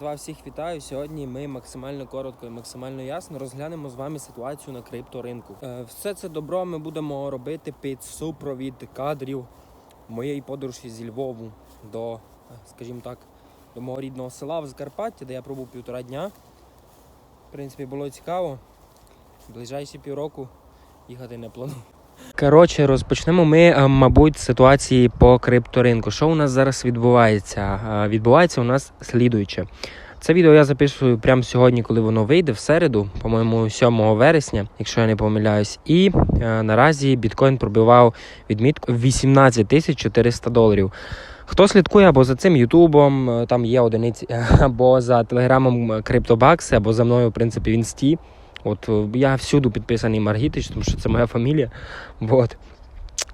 Вас всіх вітаю. Сьогодні ми максимально коротко і максимально ясно розглянемо з вами ситуацію на крипторинку. Е, Все це добро ми будемо робити під супровід кадрів моєї подорожі зі Львову до, е, скажімо так, до мого рідного села в Закарпатті, де я пробув півтора дня. В принципі, було цікаво. Ближайші півроку їхати не планую. Коротше, розпочнемо ми, е, мабуть, з ситуації по крипторинку. Що у нас зараз відбувається? Е, Відбувається у нас слідуюче. Це відео я записую прямо сьогодні, коли воно вийде, в середу, по-моєму, 7 вересня, якщо я не помиляюсь. І е, наразі біткоін пробивав відмітку 18 тисяч 400 доларів. Хто слідкує або за цим Ютубом, е, там є одиниці, або за телеграмом Криптобакси, або за мною, в принципі, в інсті. От е, я всюди підписаний Маргітич, тому що це моя фамілія. Вот.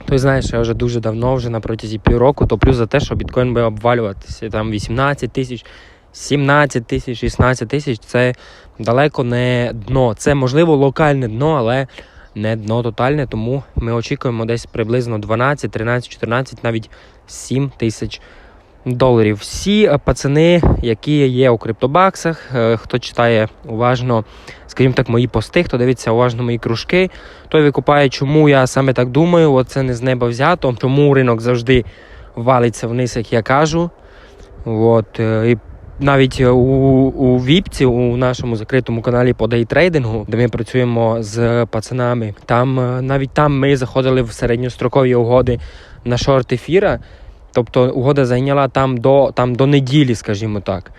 Той знає, що я вже дуже давно, вже на протязі півроку, топлю за те, що біткоін буде обвалюватися. Там 18 тисяч, 17 тисяч, 16 тисяч це далеко не дно. Це можливо локальне дно, але не дно тотальне. Тому ми очікуємо десь приблизно 12, 13, 14, навіть 7 тисяч доларів. Всі е, пацани, які є у криптобаксах, е, хто читає уважно, скажімо так, мої пости, хто дивиться уважно мої кружки, той викупає, чому я саме так думаю. От це не з неба взято. Чому ринок завжди валиться вниз, як я кажу. От, е, і навіть у, у Віпці, у нашому закритому каналі по дейтрейдингу, де ми працюємо з пацанами, там е, навіть там ми заходили в середньострокові угоди на шорт ефіра. Тобто угода зайняла там до, там до неділі, скажімо так.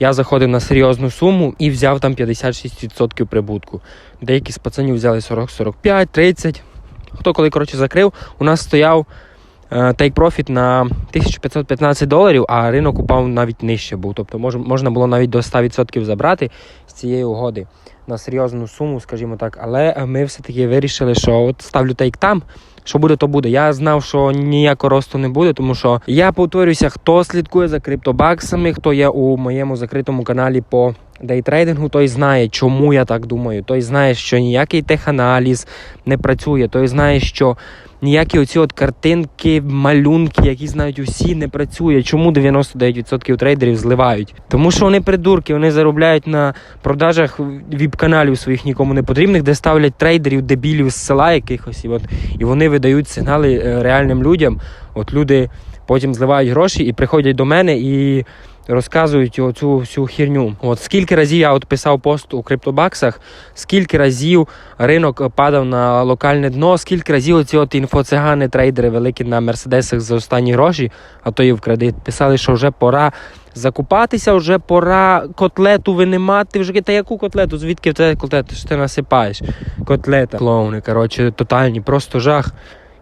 Я заходив на серйозну суму і взяв там 56% прибутку. Деякі з пацанів взяли 40, 45, 30. Хто коли коротше закрив, у нас стояв тейк профіт на 1515 доларів, а ринок упав навіть нижче був. Тобто мож, можна було навіть до 100% забрати з цієї угоди на серйозну суму, скажімо так. Але е, ми все-таки вирішили, що от ставлю тейк там. Що буде, то буде. Я знав, що ніякого росту не буде, тому що я повторюся, хто слідкує за криптобаксами, хто є у моєму закритому каналі по дейтрейдингу, той знає, чому я так думаю. Той знає, що ніякий теханаліз не працює. Той знає, що ніякі оці от картинки, малюнки, які знають усі, не працює. Чому 99% трейдерів зливають? Тому що вони придурки, вони заробляють на продажах віп-каналів своїх нікому не потрібних, де ставлять трейдерів, дебілів з села якихось, і от і вони видають сигнали е, реальним людям. От люди потім зливають гроші і приходять до мене і. Розказують оцю всю херню. От скільки разів я от писав пост у криптобаксах, скільки разів ринок падав на локальне дно, скільки разів оці от інфоцигани, трейдери великі на мерседесах за останні гроші, а то і в кредит, писали, що вже пора закупатися, вже пора котлету винимати. Вже та яку котлету? Звідки в котлету? Що ти насипаєш? Котлета. Клоуни, коротше, тотальні, просто жах.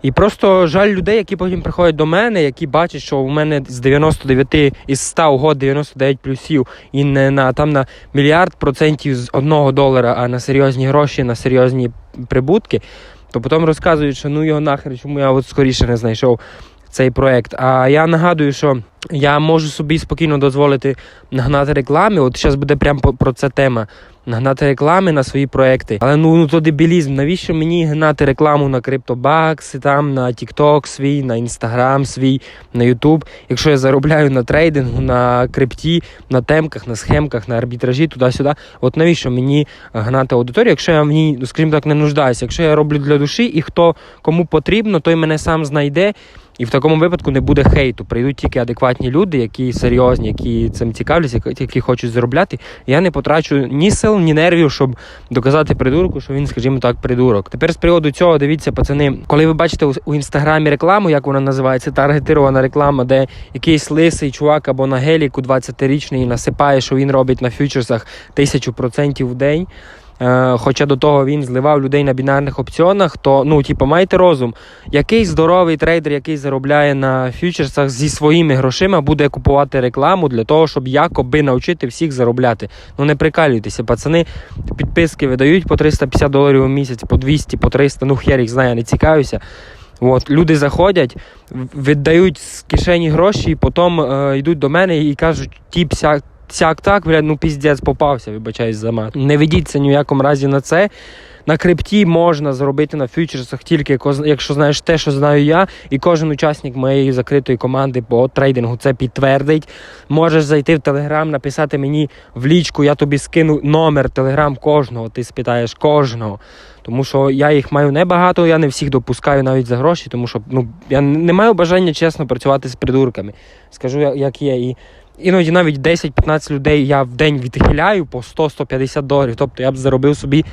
І просто жаль людей, які потім приходять до мене, які бачать, що у мене з 99 із 100 угод 99 плюсів, і не на там на мільярд процентів з одного долара, а на серйозні гроші, на серйозні прибутки, то потім розказують, що ну його нахер, чому я от скоріше не знайшов цей проект. А я нагадую, що я можу собі спокійно дозволити нагнати реклами. От зараз буде прямо про це тема. Нагнати реклами на свої проекти. Але ну, ну то дебілізм. Навіщо мені гнати рекламу на CryptoBucks, там на TikTok свій, на Instagram свій, на YouTube, якщо я заробляю на трейдингу, на крипті, на темках, на схемках, на арбітражі, туди-сюди. От навіщо мені гнати аудиторію, якщо я в ній, скажімо так, не нуждаюся, якщо я роблю для душі і хто кому потрібно, той мене сам знайде. І в такому випадку не буде хейту. Прийдуть тільки адекватні люди, які серйозні, які цим цікавляться, які хочуть заробляти. Я не потрачу ні сил, ні нервів, щоб доказати придурку, що він, скажімо так, придурок. Тепер з приводу цього дивіться, пацани, коли ви бачите у інстаграмі рекламу, як вона називається, таргетирована реклама, де якийсь лисий чувак або на геліку 20-річний насипає, що він робить на фьючерсах тисячу процентів в день. Е, Хоча до того він зливав людей на бінарних опціонах, то ну, типу, майте розум, який здоровий трейдер, який заробляє на фьючерсах зі своїми грошима, буде купувати рекламу для того, щоб якоби навчити всіх заробляти. Ну не прикалюйтеся, пацани підписки видають по 350 доларів у місяць, по 200, по 300, ну хер їх знає, не цікавлюся. От, люди заходять, віддають з кишені гроші, і потім е, йдуть до мене і кажуть, ті сяк так, блядь, ну піздець попався, вибачаюсь за мат. Не ведіться ні в якому разі на це. На крипті можна зробити на фьючерсах тільки якщо знаєш те, що знаю я, і кожен учасник моєї закритої команди по трейдингу це підтвердить. Можеш зайти в Телеграм, написати мені в лічку, я тобі скину номер Телеграм кожного. Ти спитаєш кожного. Тому що я їх маю небагато, я не всіх допускаю навіть за гроші, тому що ну, я не маю бажання чесно працювати з придурками. Скажу, як- як є. І іноді навіть 10-15 людей я в день відхиляю по 100-150 доларів. Тобто я б заробив собі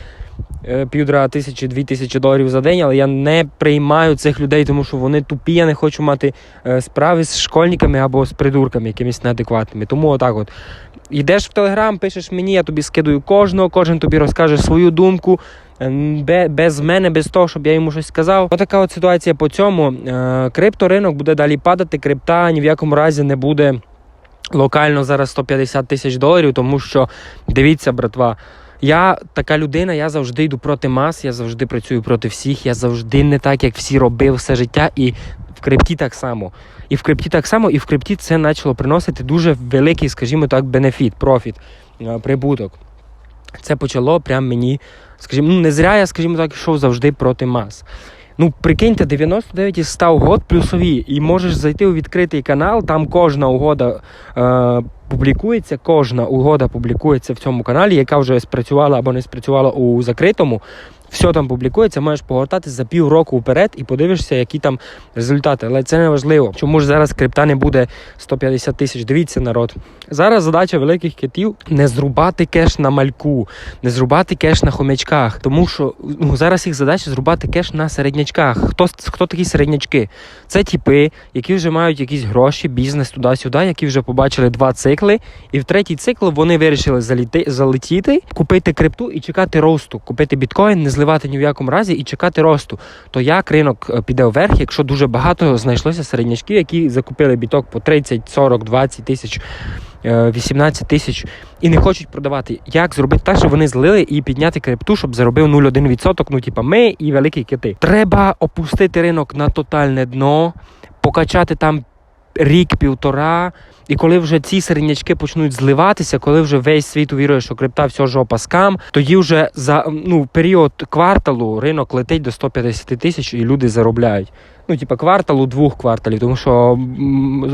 е, півтора тисячі, дві тисячі доларів за день, але я не приймаю цих людей, тому що вони тупі, я не хочу мати е, справи з школьниками або з придурками, якимись неадекватними. Тому отак от. Йдеш в Телеграм, пишеш мені, я тобі скидую кожного, кожен тобі розкаже свою думку. е, бе- Без мене, без того, щоб я йому щось сказав. Отака от ситуація по цьому. Крипторинок буде далі падати, крипта ні в якому разі не буде локально зараз 150 тисяч доларів, тому що дивіться, братва. Я така людина, я завжди йду проти мас, я завжди працюю проти всіх, я завжди не так, як всі робив все життя, і в крипті так само. І в крипті так само, і в крипті це почало приносити дуже великий, скажімо так, бенефіт, профіт, е, прибуток. Це почало прям мені, скажімо, ну не зря я, скажімо так, йшов завжди проти мас. Ну, прикиньте, 99 із 100 угод плюсові, і можеш зайти у відкритий канал, там кожна угода е, публікується, кожна угода публікується в цьому каналі, яка вже спрацювала або не спрацювала у закритому. Все там публікується, можеш погортати за півроку вперед і подивишся, які там результати. Але це не важливо. Чому ж зараз крипта не буде 150 тисяч? Дивіться, народ. Зараз задача великих китів не зрубати кеш на мальку, не зрубати кеш на хомячках. Тому що ну, зараз їх задача зрубати кеш на середнячках. Хто, хто такі середнячки? Це типи, які вже мають якісь гроші, бізнес туди-сюди, які вже побачили два цикли. І в третій цикл вони вирішили заліти, залетіти, купити крипту і чекати росту, купити біткоін, не зливати ні в якому разі і чекати росту. То як ринок е, піде вверх, якщо дуже багато знайшлося середнячків, які закупили біток по 30, 40, 20 тисяч. е, 18 тисяч і не хочуть продавати. Як зробити так, щоб вони злили і підняти крипту, щоб заробив 0,1%, ну типа ми і великі кити. Треба опустити ринок на тотальне дно, покачати там рік-півтора. І коли вже ці середнячки почнуть зливатися, коли вже весь світ увірує, що крипта все жопа скам, тоді вже за ну період кварталу ринок летить до 150 тисяч і люди заробляють. Ну, типа кварталу, двох кварталів, тому що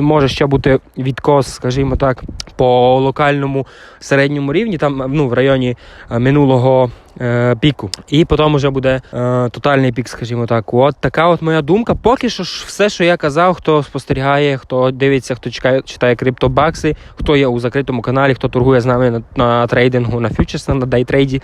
може ще бути відкос, скажімо так, по локальному середньому рівні, там ну в районі е, минулого е, піку. І потім вже буде е, тотальний пік, скажімо так. От така от моя думка. Поки що ж все, що я казав, хто спостерігає, хто дивиться, хто чекає, читає криптобакси, хто є у закритому каналі, хто торгує з нами на, на трейдингу, на фьючерсах, на дейтрейді,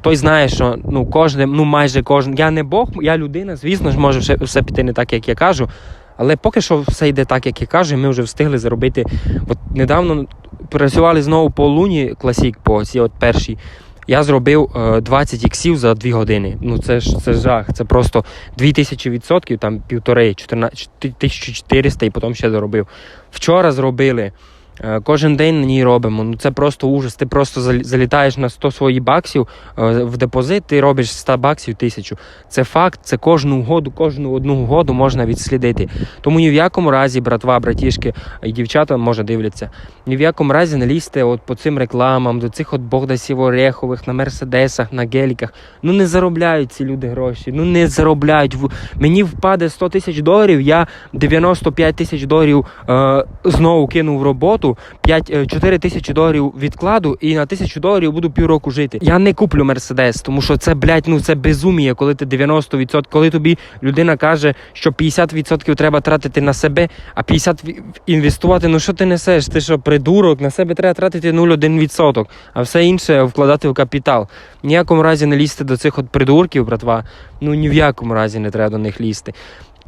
той знає, що ну кожен, ну майже кожен. Я не Бог, я людина, звісно ж, може все, все піти не так, як я кажу. Але поки що все йде так, як я кажу, ми вже встигли заробити. От недавно працювали знову по луні класік, по цій от першій. Я зробив е, 20 іксів за 2 години. Ну це ж це жах. Це просто 2000 відсотків, там півтори, 14 1400 і потім ще заробив. Вчора зробили. Е, Кожен день на ній робимо. Ну це просто ужас. Ти просто зал- залітаєш на 100 своїх баксів е, в депозит, ти робиш з 100 баксів тисячу. Це факт, це кожну угоду, кожну одну угоду можна відслідити. Тому ні в якому разі, братва, братішки і дівчата може дивляться. Ні в якому разі не лізьте от по цим рекламам, до цих от Богдасів Орехових, на мерседесах, на геліках. Ну не заробляють ці люди гроші. Ну не заробляють. Мені впаде 100 тисяч доларів, я 95 тисяч доларів е, знову кинув в роботу, 5, е, 4 тисячі доларів відкладу і на тисячу доларів буду півроку жити. Я не куплю мерседес, тому що це, блядь, ну це безуміє, коли ти 90%, коли тобі людина каже, що 50% треба тратити на себе, а 50% інвестувати. Ну що ти несеш? Ти що, придурок? На себе треба тратити 0,1%, а все інше вкладати в капітал. Ніякому разі не лізьте до цих от придурків, братва. Ну ні в якому разі не треба до них лізти.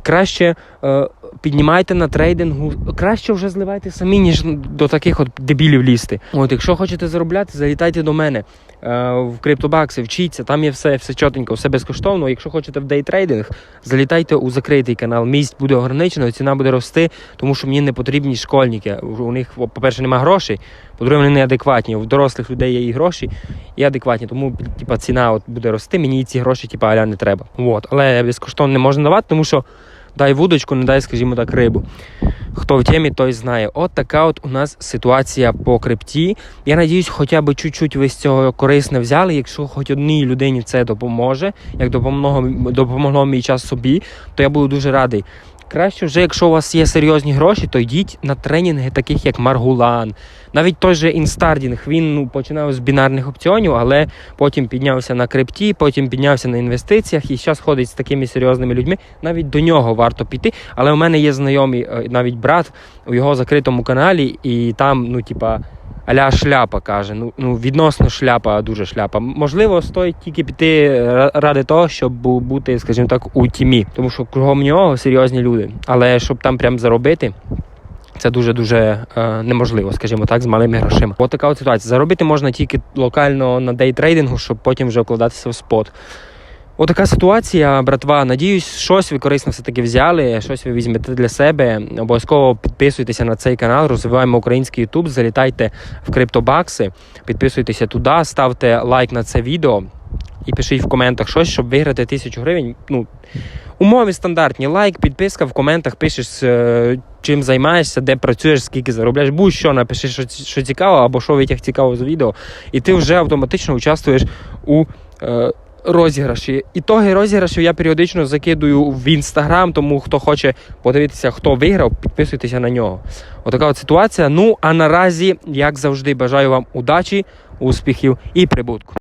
Краще е, піднімайте на трейдингу, краще вже зливайте самі, ніж до таких от дебілів лізти. От, якщо хочете заробляти, залітайте до мене е, в криптобакси, вчіться, там є все, все чотенько, все безкоштовно. Якщо хочете в дейтрейдинг, залітайте у закритий канал. Місць буде ограничено, ціна буде рости, тому що мені не потрібні школьники. У них, по-перше, немає грошей, по-друге, вони неадекватні. У дорослих людей є і гроші, і адекватні. Тому типа, ціна от буде рости, мені ці гроші типа, аля не треба. От. Але безкоштовно не можна давати, тому що дай вудочку, не дай, скажімо так, рибу. Хто в темі, той знає. От така от у нас ситуація по крипті. Я надіюсь, хоча б чуть-чуть ви з цього корисне взяли. Якщо хоч одній людині це допоможе, як допомогло, допомогло мій час собі, то я буду дуже радий. Краще вже, якщо у вас є серйозні гроші, то йдіть на тренінги, таких як Маргулан. Навіть той же інстардінг, він ну, починав з бінарних опціонів, але потім піднявся на крипті, потім піднявся на інвестиціях і зараз ходить з такими серйозними людьми. Навіть до нього варто піти. Але у мене є знайомий, е, навіть брат у його закритому каналі, і там, ну, типа. Аля шляпа каже. Ну, ну відносно шляпа, дуже шляпа. Можливо, стоїть тільки піти ра- ради того, щоб бути, скажімо так, у тімі. Тому що кругом нього серйозні люди. Але щоб там прям заробити. Це дуже дуже е, неможливо, скажімо так, з малими грошима. От така от ситуація. Заробити можна тільки локально на дейтрейдингу, щоб потім вже вкладатися в спот. Отака ситуація, братва. Надіюсь, щось ви корисно все-таки взяли, щось ви візьмете для себе. Обов'язково підписуйтеся на цей канал, розвиваємо український Ютуб, залітайте в криптобакси, підписуйтеся туди, ставте лайк на це відео і пишіть в коментах щось, щоб виграти тисячу гривень. Ну, умови стандартні. Лайк, підписка в коментах, пишеш, е, чим займаєшся, де працюєш, скільки заробляєш. Будь-що напиши, що, що цікаво, або що витяг цікаво з відео, і ти вже автоматично участвуєш у. Розіграші. Ітоги розіграшів я періодично закидую в інстаграм, тому хто хоче подивитися, хто виграв, підписуйтеся на нього. Отака от ситуація. Ну а наразі, як завжди, бажаю вам удачі, успіхів і прибутку.